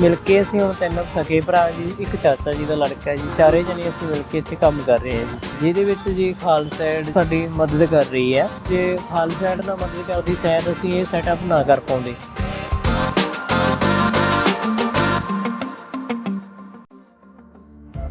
ਮਿਲ ਕੇ ਅਸੀਂ ਹੁਣ ਤਿੰਨ ਸਕੇ ਭਰਾ ਜੀ, ਇੱਕ ਚਾਚਾ ਜੀ ਦਾ ਲੜਕਾ ਜੀ, ਚਾਰੇ ਜਣੇ ਅਸੀਂ ਮਿਲ ਕੇ ਇੱਥੇ ਕੰਮ ਕਰ ਰਹੇ ਹਾਂ ਜੀ। ਜਿਹਦੇ ਵਿੱਚ ਜੀ ਖਾਲਸਾ ਏਡ ਸਾਡੀ ਮਦਦ ਕਰ ਰਹੀ ਹੈ। ਜੇ ਖਾਲਸਾ ਏਡ ਨਾਲ ਮਦਦ ਕਰਦੀ, ਸ਼ਾਇਦ ਅਸੀਂ ਇਹ ਸੈਟਅਪ ਨਾ ਕਰ ਪਾਉਂਦੇ।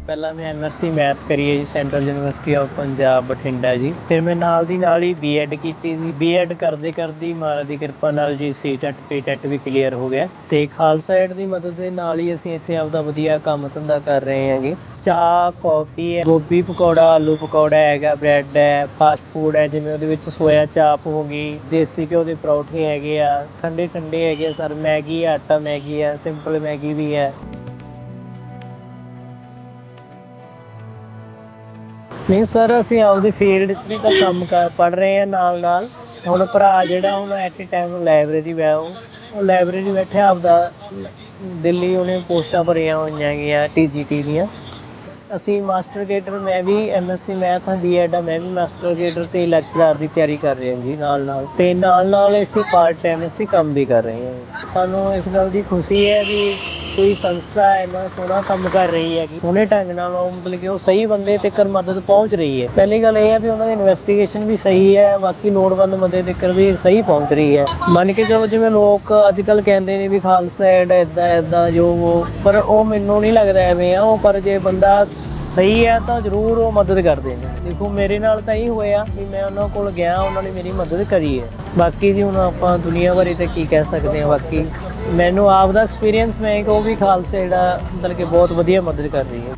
ਪਹਿਲਾਂ ਮੈਂ ਐਮਐਸਸੀ ਮੈਥ ਕਰੀ ਹੈ ਜੀ central university of Punjab Bathinda ਜੀ। ਫਿਰ ਮੈਂ ਨਾਲ ਦੀ ਨਾਲ ਹੀ ਬੀਐਡ ਕੀਤੀ ਜੀ। ਬੀਐਡ ਕਰਦੇ ਕਰਦੇ ਹੀ ਮਾਰਾ ਦੀ ਕਿਰਪਾ ਨਾਲ ਜੀ ਸੀਟੈਟ ਪੀਟੈਟ ਵੀ ਕਲੀਅਰ ਹੋ ਗਿਆ। ਤੇ ਖਾਲਸਾ ਏਡ ਦੀ ਮਦਦ ਦੇ ਨਾਲ ਹੀ ਅਸੀਂ ਇੱਥੇ ਆਪਦਾ ਵਧੀਆ ਕੰਮ ਧੰਦਾ ਕਰ ਰਹੇ ਹਾਂਗੇ ਚਾਹ, ਕਾਫੀ ਹੈ, ਗੋਭੀ ਪਕੌੜਾ, ਆਲੂ ਪਕੌੜਾ ਹੈਗਾ, ਬ੍ਰੈਡ ਹੈ ਫਾਸਟ ਫੂਡ ਹੈ, ਜਿਵੇਂ ਉਹਦੇ ਵਿੱਚ ਸੋਇਆ ਚਾਪ ਹੋ ਗਈ, ਦੇਸੀ ਘਿਓ ਦੇ ਪਰੌਠੇ ਹੈਗੇ ਆ ਠੰਡੇ ਠੰਡੇ ਹੈਗੇ ਆ, ਸਰ ਮੈਗੀ ਆਟਾ ਮੈਗੀ ਆ ਸਿੰਪਲ ਮੈਗੀ ਵੀ ਹੈ। ਨਹੀਂ ਸਰ, ਅਸੀਂ ਆਪਦੀ ਫੀਲਡ 'ਚ ਵੀ ਤਾਂ ਕੰਮ ਕਰ ਪੜ ਰਹੇ ਹਾਂ ਨਾਲ ਨਾਲ। ਹੁਣ ਭਰਾ ਜਿਹੜਾ ਹੁਣ ਐਟ ਟਾਈਮ ਲਾਇਬ੍ਰੇਰੀ ਵੈ, ਉਹ ਉਹ ਲਾਇਬ੍ਰੇਰੀ ਬੈਠਿਆ ਆਪਦਾ। ਦਿੱਲੀ ਉਹਨੇ ਪੋਸਟਾਂ ਭਰੀਆਂ ਹੋਈਆਂ ਹੈਗੀਆਂ ਟੀਜੀਟੀ ਦੀਆਂ। ਅਸੀਂ ਮਾਸਟਰ ਗੇਟਰ ਮੈਂ ਵੀ ਐਮਐਸਸੀ ਮੈਥ ਹਾਂ ਬੀਐਡ ਆ ਮੈਂ ਵੀ ਮਾਸਟਰ ਗੇਟਰ ਤੇ ਲੈਕਚਰਰ ਦੀ ਤਿਆਰੀ ਕਰ ਰਿਹਾ ਜੀ ਨਾਲ ਨਾਲ। ਤੇ ਨਾਲ ਨਾਲ ਅਸੀਂ ਪਾਰਟ ਟਾਈਮ ਅਸੀਂ ਕੰਮ ਵੀ ਕਰ ਰਹੇ ਹਾਂ। ਸਾਨੂੰ ਇਸ ਗੱਲ ਦੀ ਖੁਸ਼ੀ ਹੈ ਵੀ ਕੋਈ ਸੰਸਥਾ ਇੰਨਾ ਸੋਹਣਾ ਕੰਮ ਕਰ ਰਹੀ ਹੈ ਸੋਹਣੇ ਢੰਗ ਨਾਲ ਉਹ ਮਤਲਬ ਕਿ ਉਹ ਸਹੀ ਬੰਦੇ ਤੱਕ ਮਦਦ ਪਹੁੰਚ ਰਹੀ ਹੈ। ਪਹਿਲੀ ਗੱਲ ਇਹ ਹੈ ਵੀ ਉਹਨਾਂ ਦੀ ਇਨਵੈਸਟੀਗੇਸ਼ਨ ਵੀ ਸਹੀ ਹੈ, ਬਾਕੀ ਲੋੜਵੰਦ ਬੰਦੇ ਤੱਕ ਵੀ ਸਹੀ ਪਹੁੰਚ ਰਹੀ ਹੈ। ਮੰਨ ਕੇ ਚਲੋ ਜਿਵੇਂ ਲੋਕ ਅੱਜ ਕੱਲ ਕਹਿੰਦੇ ਨੇ ਵੀ ਖਾਲਸਾ ਐਡ ਇਦਾਂ ਇਦਾਂ ਜੋ ਉਹ ਪਰ ਉਹ ਮੈਨੂੰ ਨਹੀਂ ਲੱਗਦਾ ਐਵੇਂ ਆ। ਉਹ ਪਰ ਜੇ ਬੰਦਾ ਸਹੀ ਹੈ ਤਾਂ ਜ਼ਰੂਰ ਉਹ ਮਦਦ ਕਰਦੇ ਨੇ। ਦੇਖੋ, ਮੇਰੇ ਨਾਲ ਤਾਂ ਇਹ ਹੋਇਆ ਵੀ ਮੈਂ ਉਹਨਾਂ ਕੋਲ ਗਿਆ, ਉਹਨਾਂ ਨੇ ਮੇਰੀ ਮਦਦ ਕਰੀ ਹੈ। ਬਾਕੀ ਜੀ ਹੁਣ ਆਪਾਂ ਦੁਨੀਆ ਬਾਰੇ ਤਾਂ ਕੀ ਕਹਿ ਸਕਦੇ ਹਾਂ, ਬਾਕੀ ਮੈਨੂੰ ਆਪ ਦਾ ਐਕਸਪੀਰੀਅੰਸ ਮੈਂ ਕਿ ਉਹ ਵੀ ਖਾਲਸਾ ਜਿਹੜਾ ਮਤਲਬ ਕਿ ਬਹੁਤ ਵਧੀਆ ਮਦਦ ਕਰ ਰਹੀ ਹੈ।